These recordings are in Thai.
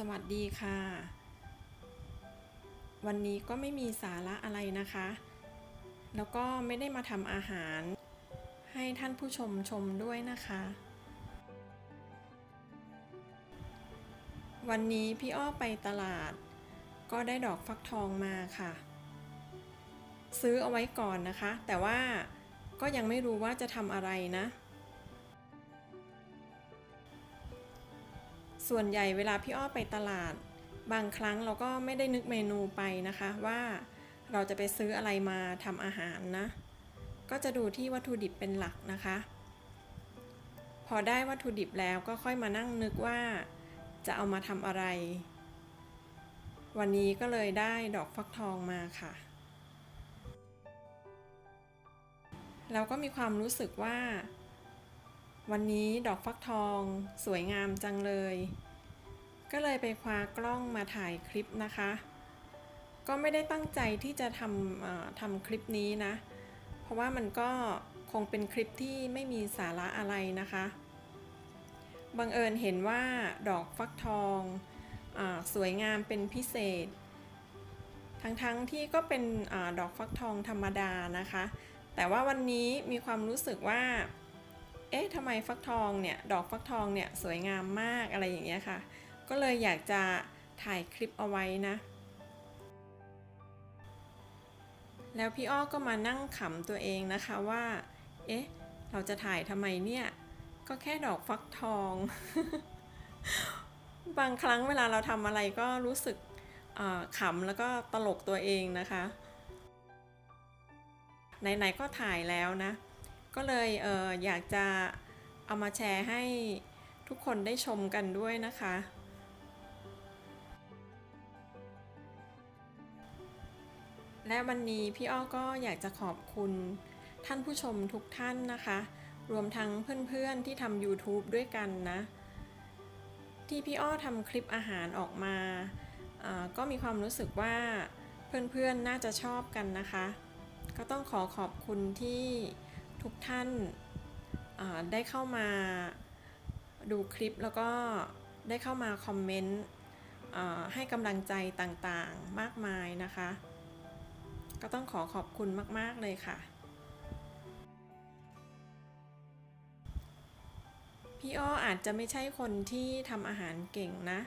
สวัสดีค่ะ วันนี้ก็ไม่มีสาระอะไรนะคะ แล้วก็ไม่ได้มาทำอาหาร ให้ท่านผู้ชมชมด้วยนะคะ วันนี้พี่อ้อไปตลาด ก็ได้ดอกฟักทองมาค่ะ ซื้อเอาไว้ก่อนนะคะ แต่ว่าก็ยังไม่รู้ว่าจะทำอะไรนะ ส่วนใหญ่เวลาพี่อ้อไปตลาด บางครั้งเราก็ไม่ได้นึกเมนูไปนะคะว่าเราจะไปซื้ออะไรมาทำอาหารนะ ก็จะดูที่วัตถุดิบเป็นหลักนะคะ พอได้วัตถุดิบแล้วก็ค่อยมานั่งนึกว่าจะเอามาทำอะไร วันนี้ก็เลยได้ดอกฟักทองมาค่ะแล้วก็มีความรู้สึกว่า วันนี้ดอกฟักทองสวยงามจังเลย ก็เลยไปคว้ากล้องมาถ่ายคลิปนะคะ ก็ไม่ได้ตั้งใจที่จะทำทำคลิปนี้นะ เพราะว่ามันก็คงเป็นคลิปที่ไม่มีสาระอะไรนะคะ บังเอิญเห็นว่าดอกฟักทองอสวยงามเป็นพิเศษ ทั้งๆที่ก็เป็นอดอกฟักทองธรรมดานะคะ แต่ว่าวันนี้มีความรู้สึกว่า เอ๊ะทำไมฟักทองเนี่ย ดอกฟักทองเนี่ยสวยงามมากอะไรอย่างเงี้ยค่ะ ก็เลยอยากจะถ่ายคลิปเอาไว้นะ แล้วพี่อ้อก็มานั่งขำตัวเองนะคะว่า เอ๊ะ เราจะถ่ายทำไมเนี่ย ก็แค่ดอกฟักทอง บางครั้งเวลาเราทำอะไรก็รู้สึกขำแล้วก็ตลกตัวเองนะคะ ไหนๆก็ถ่ายแล้วนะ ก็เลยเอออยากจะเอามาแชร์ให้ทุกคนได้ชมกันด้วยนะคะ และวันนี้พี่อ้อก็อยากจะขอบคุณท่านผู้ชมทุกท่านนะคะ รวมทั้งเพื่อนๆที่ทำ YouTube ด้วยกันนะ ที่พี่อ้อทำคลิปอาหารออกมา ก็มีความรู้สึกว่าเพื่อนๆน่าจะชอบกันนะคะ ก็ต้องขอขอบคุณที่ ทุกท่านได้เข้ามาดูคลิปแล้วก็ได้เข้ามาคอมเมนต์ให้กำลังใจต่างๆมากมายนะคะ ก็ต้องขอขอบคุณมาก ๆ เลยค่ะ พี่อ้ออาจจะไม่ใช่คนที่ทำอาหารเก่งนะ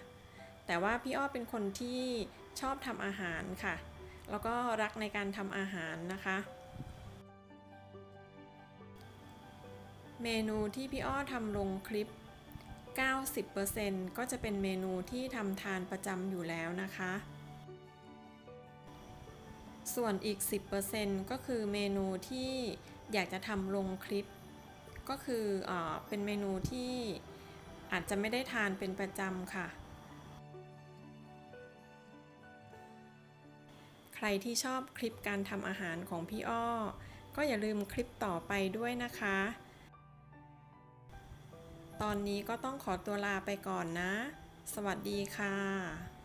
แต่ว่าพี่อ้อเป็นคนที่ชอบทำอาหารค่ะ แล้วก็รักในการทำอาหารนะคะ เมนูที่พี่อ้อทำลงคลิป 90%ก็จะเป็นเมนูที่ทำทานประจำอยู่แล้วนะคะ ส่วนอีก 10%ก็คือเมนูที่อยากจะทำลงคลิป ก็คืออเป็นเมนูที่อาจจะไม่ได้ทานเป็นประจำค่ะ ใครที่ชอบคลิปการทำอาหารของพี่อ้อ ก็อย่าลืมคลิปต่อไปด้วยนะคะ ตอนนี้ก็ต้องขอตัวลาไปก่อนนะ สวัสดีค่ะ